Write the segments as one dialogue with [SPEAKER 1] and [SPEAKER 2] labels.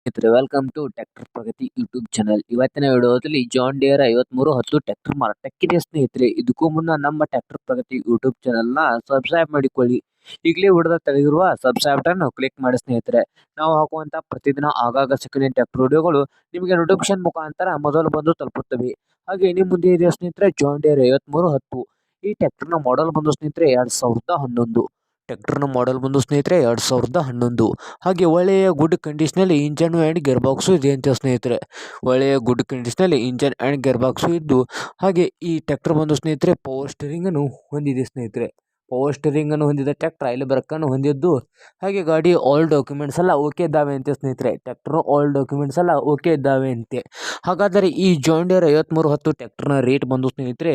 [SPEAKER 1] ಸ್ನೇಹಿತರೆ welcome to tractor Pragati YouTube channel ಇವತ್ತಿನ ವಿಡಿಯೋದಲ್ಲಿ ಜಾನ್ ಡಿಯರ್ ಐವತ್ಮೂರು ಹತ್ತು ಟ್ರ್ಯಾಕ್ಟರ್ ಮಾರಾಟಕ್ಕಿದೆ ಸ್ನೇಹಿತರೆ. ಇದಕ್ಕೂ ಮುನ್ನ ನಮ್ಮ ಟ್ರ್ಯಾಕ್ಟರ್ ಪ್ರಗತಿ ಯೂಟ್ಯೂಬ್ ಚಾನಲ್ನ ಸಬ್ಸ್ಕ್ರೈಬ್ ಮಾಡಿಕೊಳ್ಳಿ. ಈಗಲೇ ಹೊಡೆದ ತೆಗೆದಿರುವ ಸಬ್ಸ್ಕ್ರೈಬ್ ಬಟನ್ ಕ್ಲಿಕ್ ಮಾಡಿ ಸ್ನೇಹಿತರೆ. ನಾವು ಹಾಕುವಂಥ ಪ್ರತಿದಿನ ಆಗಾಗ ಸೆಕೆಂಡ್ ಟ್ರ್ಯಾಕ್ಟರ್ ವಿಡಿಯೋಗಳು ನಿಮಗೆ ನೋಟಿಫಿಕೇಶನ್ ಮುಖಾಂತರ ಮೊದಲು ಬಂದು ತಲುಪುತ್ತವೆ. ಹಾಗೆ ನಿಮ್ಮ ಮುಂದೆ ಇದೆ ಸ್ನೇಹಿತರೆ ಜಾನ್ ಡಿಯರ್ ಐವತ್ಮೂರು ಹತ್ತು. ಈ ಟ್ರ್ಯಾಕ್ಟರ್ನ ಮಾಡೆಲ್ ಬಂದು ಸ್ನೇಹಿತರೆ, ಎರಡು ಸಾವಿರದ ಹನ್ನೊಂದು. ಟ್ರ್ಯಾಕ್ಟರ್ನ ಮಾಡೆಲ್ ಬಂದು ಸ್ನೇಹಿತರೆ ಎರಡು ಸಾವಿರದ ಹನ್ನೊಂದು. ಹಾಗೆ ಒಳ್ಳೆಯ ಗುಡ್ ಕಂಡೀಷ್ನಲ್ಲಿ ಇಂಜನ್ ಆ್ಯಂಡ್ ಗೇರ್ ಬಾಕ್ಸು ಇದೆ ಅಂತ ಸ್ನೇಹಿತರೆ. ಒಳ್ಳೆಯ ಗುಡ್ ಕಂಡೀಷ್ನಲ್ಲಿ ಇಂಜನ್ ಆ್ಯಂಡ್ ಗೇರ್ ಬಾಕ್ಸು ಇದ್ದು, ಹಾಗೆ ಈ ಟ್ರ್ಯಾಕ್ಟರ್ ಬಂದು ಸ್ನೇಹಿತರೆ ಪವರ್ ಸ್ಟೇರಿಂಗನ್ನು ಹೊಂದಿದೆ ಸ್ನೇಹಿತರೆ. ಪವರ್ ಸ್ಟೇರಿಂಗನ್ನು ಹೊಂದಿದ ಟ್ರ್ಯಾಕ್ಟರ್ ಆಯಿಲ್ ಬ್ರೇಕನ್ನು ಹೊಂದಿದ್ದು, ಹಾಗೆ ಗಾಡಿ ಆಲ್ ಡಾಕ್ಯುಮೆಂಟ್ಸ್ ಎಲ್ಲ ಓಕೆ ಇದ್ದಾವೆ ಅಂತೆ ಸ್ನೇಹಿತರೆ. ಟ್ಯಾಕ್ಟ್ರು ಆಲ್ ಡಾಕ್ಯುಮೆಂಟ್ಸ್ ಎಲ್ಲ ಓಕೆ ಇದ್ದಾವೆ ಅಂತೆ. ಹಾಗಾದರೆ ಈ ಜಾಂಡಿಯರ್ ಐವತ್ತ್ಮೂರು ಹತ್ತು ಟ್ಯಾಕ್ಟರ್ನ ರೇಟ್ ಬಂದು ಸ್ನೇಹಿತರೆ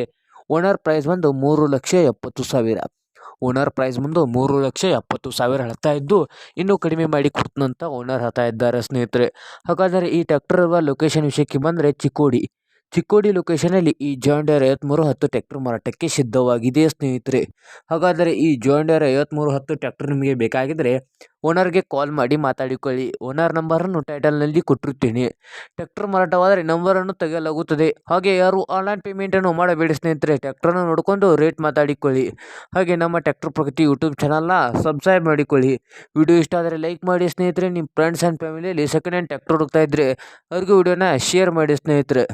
[SPEAKER 1] ಓನರ್ ಪ್ರೈಸ್ ಬಂದು ಮೂರು ಲಕ್ಷ ಎಪ್ಪತ್ತು ಸಾವಿರ. ಓನರ್ ಪ್ರೈಸ್ ಬಂದು ಮೂರು ಲಕ್ಷ ಎಪ್ಪತ್ತು ಸಾವಿರ ಹೇಳ್ತಾ ಇದ್ದು, ಇನ್ನೂ ಕಡಿಮೆ ಮಾಡಿ ಕೊಡ್ತಂತ ಓನರ್ ಹೇಳ್ತಾ ಇದ್ದಾರೆ ಸ್ನೇಹಿತರೆ. ಹಾಗಾದರೆ ಈ ಟ್ಯಾಕ್ಟರ್ ಲೊಕೇಶನ್ ವಿಷಯಕ್ಕೆ ಬಂದರೆ ಚಿಕ್ಕೋಡಿ. ಚಿಕ್ಕೋಡಿ ಲೊಕೇಶನಲ್ಲಿ ಈ ಜಾಯಿಂಡರ್ ಐವತ್ತ್ಮೂರು ಹತ್ತು ಟ್ರ್ಯಾಕ್ಟರ್ ಮಾರಾಟಕ್ಕೆ ಸಿದ್ಧವಾಗಿದೆ, ಸ್ನೇಹಿತರೆ. ಹಾಗಾದರೆ ಈ ಜಾಯಿಂಡರ್ ಐವತ್ತ್ಮೂರು ಹತ್ತು ಟ್ರ್ಯಾಕ್ಟರ್ ನಿಮಗೆ ಬೇಕಾಗಿದ್ದರೆ ಓನರ್ಗೆ ಕಾಲ್ ಮಾಡಿ ಮಾತಾಡಿಕೊಳ್ಳಿ. ಓನರ್ ನಂಬರನ್ನು ಟೈಟಲ್ನಲ್ಲಿ ಕೊಟ್ಟಿರುತ್ತೇನೆ. ಟ್ರ್ಯಾಕ್ಟರ್ ಮಾರಾಟವಾದರೆ ನಂಬರನ್ನು ತೆಗೆಯಲಾಗುತ್ತದೆ. ಹಾಗೆ ಯಾರು ಆನ್ಲೈನ್ ಪೇಮೆಂಟನ್ನು ಮಾಡಬೇಡಿ, ಸ್ನೇಹಿತರೆ. ಟ್ರ್ಯಾಕ್ಟರನ್ನು ನೋಡಿಕೊಂಡು ರೇಟ್ ಮಾತಾಡಿಕೊಳ್ಳಿ. ಹಾಗೆ ನಮ್ಮ ಟ್ರ್ಯಾಕ್ಟರ್ ಪ್ರಗತಿ ಯೂಟ್ಯೂಬ್ ಚಾನಲ್ನ ಸಬ್ಸ್ಕ್ರೈಬ್ ಮಾಡಿಕೊಳ್ಳಿ. ವಿಡಿಯೋ ಇಷ್ಟ ಆದರೆ ಲೈಕ್ ಮಾಡಿ, ಸ್ನೇಹಿತರೆ. ನಿಮ್ಮ ಫ್ರೆಂಡ್ಸ್ ಆ್ಯಂಡ್ ಫ್ಯಾಮಿಲಿಯಲ್ಲಿ ಸೆಕೆಂಡ್ ಹ್ಯಾಂಡ್ ಟ್ರ್ಯಾಕ್ಟರ್ ಹುಡುಕ್ತಾ ಇದ್ದರೆ ಅವ್ರಿಗೆ ವಿಡಿಯೋನ ಶೇರ್ ಮಾಡಿ, ಸ್ನೇಹಿತರೆ.